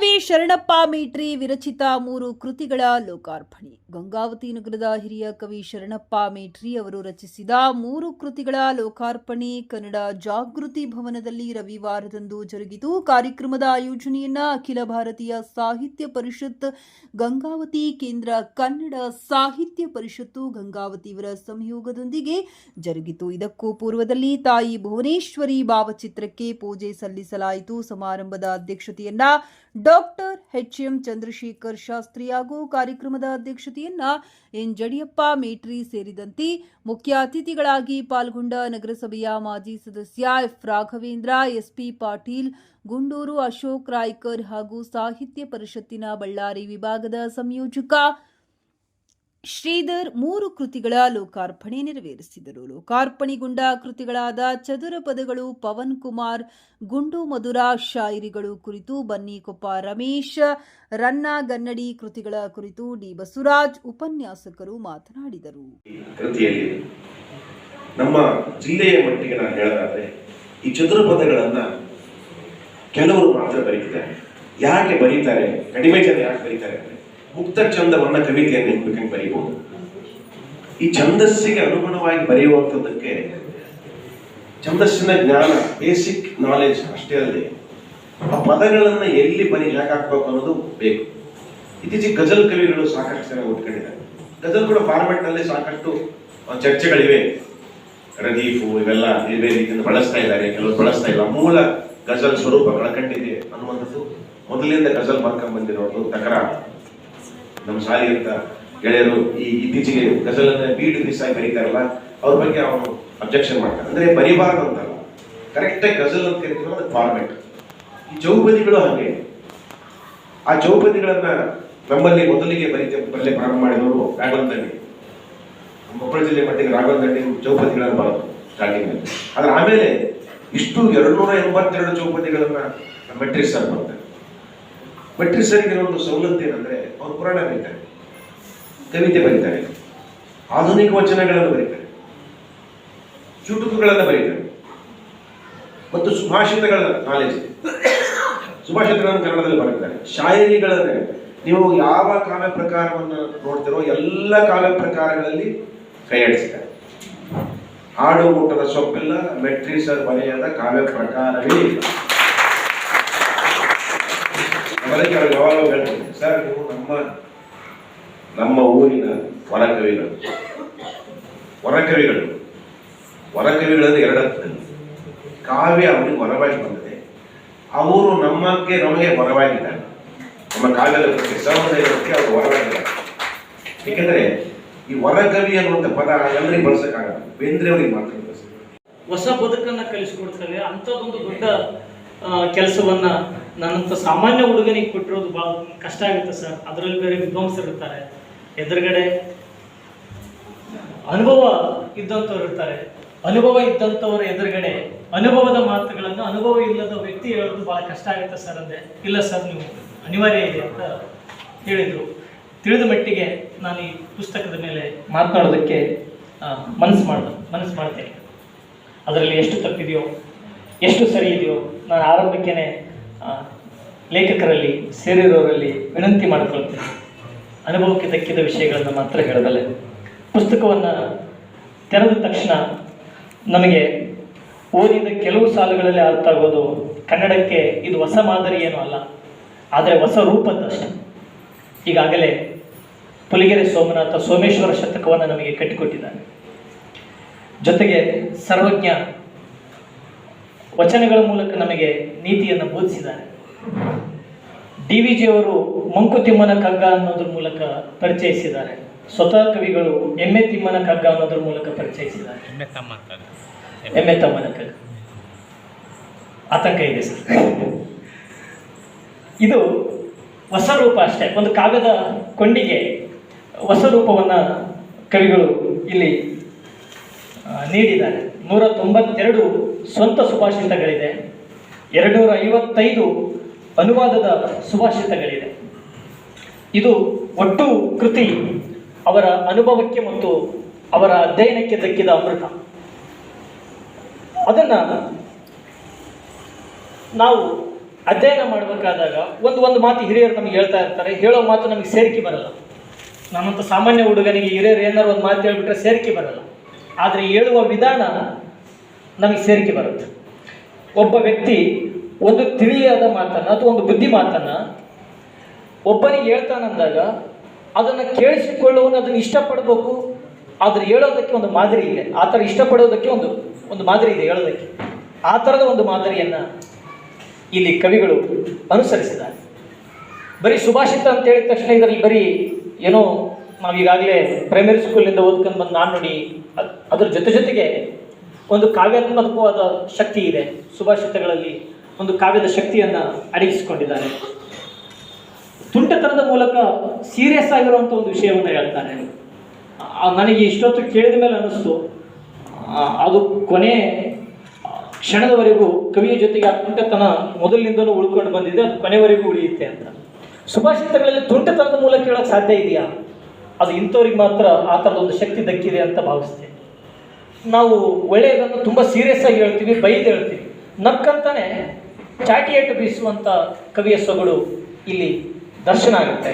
ಶರಣಪ್ಪ ಮೇಟ್ರಿ ವಿರಚಿತ ಮೂರು ಕೃತಿಗಳ ಲೋಕಾರ್ಪಣೆ. ಗಂಗಾವತಿ ನಗರದ ಹಿರಿಯ ಕವಿ ಶರಣಪ್ಪ ಮೇಟ್ರಿ ಅವರು ರಚಿಸಿದ ಮೂರು ಕೃತಿಗಳ ಲೋಕಾರ್ಪಣೆ ಕನ್ನಡ ಜಾಗೃತಿ ಭವನದಲ್ಲಿ ರವಿವಾರದಂದು ಜರುಗಿತು. ಕಾರ್ಯಕ್ರಮದ ಆಯೋಜನೆಯನ್ನ ಅಖಿಲ ಭಾರತೀಯ ಸಾಹಿತ್ಯ ಪರಿಷತ್, ಗಂಗಾವತಿ ಕೇಂದ್ರ ಕನ್ನಡ ಸಾಹಿತ್ಯ ಪರಿಷತ್ತು, ಗಂಗಾವತಿ ಇವರ ಸಂಯೋಗದೊಂದಿಗೆ ಜರುಗಿತು. ಇದಕ್ಕೂ ಪೂರ್ವದಲ್ಲಿ ತಾಯಿ ಭುವನೇಶ್ವರಿ ಭಾವಚಿತ್ರಕ್ಕೆ ಪೂಜೆ ಸಲ್ಲಿಸಲಾಯಿತು. ಸಮಾರಂಭದ ಅಧ್ಯಕ್ಷತೆಯನ್ನ doctor H M Chandrashekar Shastri ಹಾಗೂ ಕಾರ್ಯಕ್ರಮದ ಅಧ್ಯಕ್ಷತೆಯನ್ನ ಎನ್ ಜಡಿಯಪ್ಪ ಮೇಟ್ರಿ ಸೇರಿದಂತೆ ಮುಖ್ಯ ಅತಿಥಿಗಳಾಗಿ ಪಾಲ್ಗೊಂಡ ನಗರಸಭೆಯ ಮಾಜಿ ಸದಸ್ಯ ಎಫ್ ರಾಘವೇಂದ್ರ, ಎಸ್ಪಿ ಪಾಟೀಲ್, ಗುಂಡೂರು ಅಶೋಕ್ ರಾಯ್ಕರ್ ಹಾಗೂ ಸಾಹಿತ್ಯ ಪರಿಷತ್ತಿನ ಬಳ್ಳಾರಿ ವಿಭಾಗದ ಸಂಯೋಜಕ ಶ್ರೀಧರ್ ಮೂರು ಕೃತಿಗಳ ಲೋಕಾರ್ಪಣೆ ನೆರವೇರಿಸಿದರು. ಲೋಕಾರ್ಪಣೆಗೊಂಡ ಕೃತಿಗಳಾದ ಚದುರ ಪದಗಳು ಪವನ್ ಕುಮಾರ್, ಗುಂಡು ಮಧುರ ಶಾಯರಿಗಳು ಕುರಿತು ಬನ್ನಿಕೊಪ್ಪ ರಮೇಶ್, ರನ್ನ ಗನ್ನಡಿ ಕೃತಿಗಳ ಕುರಿತು ಡಿ ಬಸವರಾಜ್ ಉಪನ್ಯಾಸಕರು ಮಾತನಾಡಿದರು. ನಮ್ಮ ಜಿಲ್ಲೆಯ ಮಟ್ಟಿಗೆ ನಾನು ಹೇಳೋದಾದ್ರೆ ಈ ಚದುರ ಪದಗಳನ್ನ ಕೆಲವರು ಮಾತ್ರ ಬರೀತಾರೆ ಯಾಕೆ ಬರೀತಾರೆ? ಕಡಿಮೆ ಜನ ಯಾಕೆ ಬರೀತಾರೆ ಮುಕ್ತ ಚಂದವನ್ನ ಕವಿತೆಯನ್ನು ಬೇಕಂಗೆ ಬರೀಬಹುದು ಈ ಛಂದಸ್ಸಿಗೆ ಅನುಗುಣವಾಗಿ ಬರೆಯುವಂಥದ್ದಕ್ಕೆ ಛಂದಸ್ಸಿನ ಜ್ಞಾನ ಬೇಸಿಕ್ ನಾಲೆಜ್ ಅಷ್ಟೇ ಅಲ್ಲದೆ, ಆ ಪದಗಳನ್ನ ಎಲ್ಲಿ ಬರಿ ಯಾಕೆ ಹಾಕ್ಬೇಕು ಅನ್ನೋದು ಬೇಕು. ಇತ್ತೀಚೆಗೆ ಗಜಲ್ ಕವಿಗಳು ಸಾಕಷ್ಟು ಜನ ಉಟ್ಕೊಂಡಿದ್ದಾರೆ. ಗಜಲ್ ಕೂಡ ಫಾರ್ಮೆಟ್ನಲ್ಲಿ ಸಾಕಷ್ಟು ಚರ್ಚೆಗಳಿವೆ. ರದೀಫು ಇವೆಲ್ಲ ಬೇರೆ ಬೇರೆ ರೀತಿಯಿಂದ ಬಳಸ್ತಾ ಇದ್ದಾರೆ, ಕೆಲವರು ಬಳಸ್ತಾ ಇಲ್ಲ. ಮೂಲ ಗಜಲ್ ಸ್ವರೂಪ ಕಳ್ಕೊಂಡಿದೆ ಅನ್ನುವಂಥದ್ದು ಮೊದಲಿಂದ ಗಜಲ್ ಬರ್ಕೊಂಡ್ ಬಂದಿರೋದು ತಕರಾರು. ನಮ್ಮ ಶಾಲೆಯಂತ ಗೆಳೆಯರು ಈ ಇತ್ತೀಚೆಗೆ ಗಜಲನ್ನ ಬೀಡು ಆಗಿ ಬರೀತಾರಲ್ಲ, ಅವ್ರ ಬಗ್ಗೆ ಅವನು ಅಬ್ಜೆಕ್ಷನ್ ಮಾಡ್ತಾರೆ. ಅಂದ್ರೆ ಬರಿಬಾರ್ದು ಅಂತಲ್ಲ. ಕರೆಕ್ಟಾಗಿ ಗಜಲ್ ಅಂತ ಕರಿತೀವಿ ಅದು ಫಾರ್ಮೆಟ್ ಈ ಚೌಪದಿಗಳು ಹಾಗೆ. ಆ ಚೌಪದಿಗಳನ್ನ ನಮ್ಮಲ್ಲಿ ಮೊದಲಿಗೆ ಬರೀತೆ ಬರಲಿ ಪ್ರಾರಂಭ ಮಾಡಿದವರು ರಾಘವನ್ ದಂಡಿ ಕೊಪ್ಪಳ ಜಿಲ್ಲೆ ಮಟ್ಟಿಗೆ ರಾಘವನ್ ದಂಡಿ ಚೌಪದಿಗಳನ್ನು ಬರೋದು ಸ್ಟಾರ್ಟಿಂಗ್ ಆದ್ರೆ ಆಮೇಲೆ ಇಷ್ಟು ಎರಡ್ನೂರ ಎಂಬತ್ತೆರಡು ಚೌಪದಿಗಳನ್ನ ಮೆಟ್ರಿಕ್ ಸರ್ ಬರ್ತಾರೆ ಮೆಟ್ರಿಕ್ ಸರ್ಗೆ ಒಂದು ಸವಲತ್ತು ಏನಂದ್ರೆ ಅವ್ರು ಪುರಾಣ ಬರೀತಾರೆ. ಕವಿತೆ ಬರೀತಾರೆ. ಆಧುನಿಕ ವಚನಗಳನ್ನು ಬರೀತಾರೆ. ಚುಟುಕುಗಳನ್ನು ಬರೀತಾರೆ. ಮತ್ತು ಸುಭಾಷಿತಗಳ ನಾಲೆಜ್ ಸುಭಾಷಿತಗಳನ್ನು ಕನ್ನಡದಲ್ಲಿ ಬರೀತಾರೆ ಶಾಯರಿಗಳನ್ನು ನೀವು ಯಾವ ಕಾಲ ಪ್ರಕಾರವನ್ನು ನೋಡ್ತಿರೋ ಎಲ್ಲ ಕಾವ್ಯ ಪ್ರಕಾರಗಳಲ್ಲಿ ಕೈಯಾಡಿಸ್ತಾರೆ ಹಾಡು ಊಟದ ಸೊಪ್ಪಿಲ್ಲ ಮೆಟ್ರಿಸರ್ ಬರೆಯದ ಕಾವ್ಯ ಪ್ರಕಾರವೇ ಅದಕ್ಕೆ ಅವ್ರು ಯಾವಾಗ ಹೇಳ್ತಾರೆ, ಸರ್, ನೀವು ನಮ್ಮ ನಮ್ಮ ಊರಿನ ವರಕವಿಗಳು ವರಕವಿಗಳು ವರಕವಿಗಳಲ್ಲಿ ಎರಡರ್ಥದಲ್ಲಿ ಕಾವ್ಯ ಅವರಿಗೆ ವರವಾಗಿ ಬಂದಿದೆ. ಅವರು ನಮ್ಮಕ್ಕೆ ನಮಗೆ ವರವಾಗಿದ್ದಾರೆ. ನಮ್ಮ ಕಾವ್ಯದ ಬಗ್ಗೆ ಸಹೋದರಕ್ಕೆ ಅವರು ವರವಾಗಿದ್ದಾರೆ. ಏಕೆಂದರೆ ಈ ವರಕವಿ ಅನ್ನುವಂಥ ಪದ ಎಲ್ಲರಿಗೂ ಬಳಸೋಕ್ಕಾಗಲ್ಲ. ಬೇಂದ್ರೆ ಅವರಿಗೆ ಮಾತ್ರ ಹೊಸ ಬದುಕನ್ನು ಕಲಿಸ್ಕೊಡ್ತವೆ ಅಂಥದ್ದೊಂದು ದೊಡ್ಡ ಕೆಲಸವನ್ನ ನನ್ನಂತ ಸಾಮಾನ್ಯ ಹುಡುಗನಿಗೆ ಕೊಟ್ಟಿರೋದು ಬಹಳ ಕಷ್ಟ ಆಗುತ್ತೆ ಸರ್. ಅದರಲ್ಲಿ ಬೇರೆ ವಿದ್ವಾಂಸರಿರ್ತಾರೆ ಎದುರುಗಡೆ ಅನುಭವ ಇದ್ದಂಥವ್ರು ಇರ್ತಾರೆ. ಅನುಭವ ಇದ್ದಂಥವ್ರ ಎದುರುಗಡೆ ಅನುಭವದ ಮಾತುಗಳನ್ನು ಅನುಭವ ಇಲ್ಲದ ವ್ಯಕ್ತಿ ಹೇಳೋದು ಬಹಳ ಕಷ್ಟ ಆಗುತ್ತೆ ಸರ್ ಅಂದೆ. ಇಲ್ಲ ಸರ್, ನೀವು ಅನಿವಾರ್ಯ ಇದೆ ಅಂತ ಹೇಳಿದರು. ತಿಳಿದ ಮಟ್ಟಿಗೆ ನಾನು ಈ ಪುಸ್ತಕದ ಮೇಲೆ ಮಾತನಾಡೋದಕ್ಕೆ ಮನಸ್ಸು ಮಾಡ, ಮನಸ್ಸು ಮಾಡ್ತೇನೆ. ಅದರಲ್ಲಿ ಎಷ್ಟು ತಪ್ಪಿದೆಯೋ, ಎಷ್ಟು ಸರಿ ಇದೆಯೋ, ನಾನು ಆರಂಭಕ್ಕೇನೆ ಲೇಖಕರಲ್ಲಿ ಸೇರಿರೋರಲ್ಲಿ ವಿನಂತಿ ಮಾಡಿಕೊಳ್ತೇನೆ. ಅನುಭವಕ್ಕೆ ದಕ್ಕಿದ ವಿಷಯಗಳನ್ನು ಮಾತ್ರ ಹೇಳಬಲ್ಲೆ. ಪುಸ್ತಕವನ್ನು ತೆರೆದ ತಕ್ಷಣ ನಮಗೆ ಓದಿದ ಕೆಲವು ಸಾಲುಗಳಲ್ಲಿ ಅರ್ಥ ಆಗೋದು ಕನ್ನಡಕ್ಕೆ ಇದು ಹೊಸ ಮಾದರಿ ಏನೂ ಅಲ್ಲ. ಆದರೆ ಹೊಸ ರೂಪದಷ್ಟು ಈಗಾಗಲೇ ಪುಲಿಗೆರೆ ಸೋಮನಾಥ ಸೋಮೇಶ್ವರ ಶತಕವನ್ನು ನಮಗೆ ಕಟ್ಟಿಕೊಟ್ಟಿದ್ದಾನೆ ಜೊತೆಗೆ ಸರ್ವಜ್ಞ ವಚನಗಳ ಮೂಲಕ ನಮಗೆ ನೀತಿಯನ್ನು ಬೋಧಿಸಿದ್ದಾರೆ. ಡಿ ವಿ ಜಿಯವರು ಮಂಕುತಿಮ್ಮನ ಕಗ್ಗ ಅನ್ನೋದ್ರ ಮೂಲಕ ಪರಿಚಯಿಸಿದ್ದಾರೆ. ಸ್ವತಃ ಕವಿಗಳು ಎಮ್ಮೆ ತಿಮ್ಮನ ಕಗ್ಗ ಅನ್ನೋದ್ರ ಮೂಲಕ ಪರಿಚಯಿಸಿದ್ದಾರೆ. ಎಮ್ಮೆ ತಮ್ಮನ ಕಗ್ಗ. ಆತಂಕ ಇದೆ ಸರ್. ಇದು ಹೊಸ ರೂಪ ಅಷ್ಟೇ. ಒಂದು ಕಾಗದ ಕೊಂಡಿಗೆ ಹೊಸ ರೂಪವನ್ನು ಕವಿಗಳು ಇಲ್ಲಿ ನೀಡಿದ್ದಾರೆ. ನೂರ ತೊಂಬತ್ತೆರಡು ಸ್ವಂತ ಸುಭಾಷಿತಗಳಿದೆ. ಎರಡುನೂರ ಐವತ್ತೈದು ಅನುವಾದದ ಸುಭಾಷಿತಗಳಿದೆ. ಇದು ಒಟ್ಟು ಕೃತಿ ಅವರ ಅನುಭವಕ್ಕೆ ಮತ್ತು ಅವರ ಅಧ್ಯಯನಕ್ಕೆ ದಕ್ಕಿದ ಅಮೃತ. ಅದನ್ನು ನಾವು ಅಧ್ಯಯನ ಮಾಡಬೇಕಾದಾಗ ಒಂದು ಒಂದು ಮಾತು ಹಿರಿಯರು ನಮಗೆ ಹೇಳ್ತಾ ಇರ್ತಾರೆ, ಹೇಳೋ ಮಾತು ನಮಗೆ ಸೇರಿಕೆ ಬರಲ್ಲ. ನಮ್ಮಂತ ಸಾಮಾನ್ಯ ಹುಡುಗನಿಗೆ ಹಿರಿಯರು ಏನಾರು ಒಂದು ಮಾತು ಹೇಳ್ಬಿಟ್ರೆ ಸೇರಿಕೆ ಬರಲ್ಲ. ಆದರೆ ಹೇಳುವ ವಿಧಾನ ನಮಗೆ ಸೇರಿಕೆ ಬರುತ್ತೆ. ಒಬ್ಬ ವ್ಯಕ್ತಿ ಒಂದು ತಿಳಿಯಾದ ಮಾತನ್ನ ಅಥವಾ ಒಂದು ಬುದ್ಧಿ ಮಾತನ್ನ ಒಬ್ಬನಿಗೆ ಹೇಳ್ತಾನಂದಾಗ ಅದನ್ನು ಕೇಳಿಸಿಕೊಳ್ಳುವನು ಅದನ್ನು ಇಷ್ಟಪಡಬೇಕು. ಆದರೆ ಹೇಳೋದಕ್ಕೆ ಒಂದು ಮಾದರಿ ಇದೆ. ಆ ಥರ ಇಷ್ಟಪಡೋದಕ್ಕೆ ಒಂದು ಒಂದು ಮಾದರಿ ಇದೆ ಹೇಳೋದಕ್ಕೆ. ಆ ಥರದ ಒಂದು ಮಾದರಿಯನ್ನು ಇಲ್ಲಿ ಕವಿಗಳು ಅನುಸರಿಸಿದ್ದಾರೆ. ಬರೀ ಸುಭಾಷಿತ ಅಂತ ಹೇಳಿದ ತಕ್ಷಣ ಇದರಲ್ಲಿ ಬರೀ ಏನೋ ನಾವೀಗಾಗಲೇ ಪ್ರೈಮರಿ ಸ್ಕೂಲಿಂದ ಓದ್ಕೊಂಡು ಬಂದು ನೋಡಿ ಅದ್- ಅದ್ರ ಜೊತೆ ಜೊತೆಗೆ ಒಂದು ಕಾವ್ಯಾತ್ಮಕವಾದ ಶಕ್ತಿ ಇದೆ ಸುಭಾಷಿತಗಳಲ್ಲಿ. ಒಂದು ಕಾವ್ಯದ ಶಕ್ತಿಯನ್ನು ಅಡಗಿಸಿಕೊಂಡಿದ್ದಾರೆ ತುಂಟತನದ ಮೂಲಕ ಸೀರಿಯಸ್ ಆಗಿರುವಂಥ ಒಂದು ವಿಷಯವನ್ನು ಹೇಳ್ತಾರೆ ನನಗೆ ಇಷ್ಟೊತ್ತು ಕೇಳಿದ ಮೇಲೆ ಅನ್ನಿಸ್ತು. ಅದು ಕೊನೆ ಕ್ಷಣದವರೆಗೂ ಕವಿಯ ಜೊತೆಗೆ ಆ ತುಂಟತನ ಮೊದಲಿನಿಂದಲೂ ಉಳ್ಕೊಂಡು ಬಂದಿದೆ, ಅದು ಕೊನೆವರೆಗೂ ಉಳಿಯುತ್ತೆ ಅಂತ. ಸುಭಾಷಿತಗಳಲ್ಲಿ ತುಂಟತನದ ಮೂಲಕ ಹೇಳೋಕ್ಕೆ ಸಾಧ್ಯ ಇದೆಯಾ? ಅದು ಇಂಥವ್ರಿಗೆ ಮಾತ್ರ ಆ ಥರದೊಂದು ಶಕ್ತಿ ದಕ್ಕಿದೆ ಅಂತ ಭಾವಿಸ್ತೇನೆ ನಾವು ಒಳ್ಳೆಯದನ್ನು ತುಂಬ ಸೀರಿಯಸ್ ಆಗಿ ಹೇಳ್ತೀವಿ, ಬೈದು ಹೇಳ್ತೀವಿ. ನಕ್ಕಂತಾನೆ ಚಾಟಿ ಏಟು ಬೀಸುವಂಥ ಕವಿಯ ಸೊಗಡು ಇಲ್ಲಿ ದರ್ಶನ ಆಗುತ್ತೆ.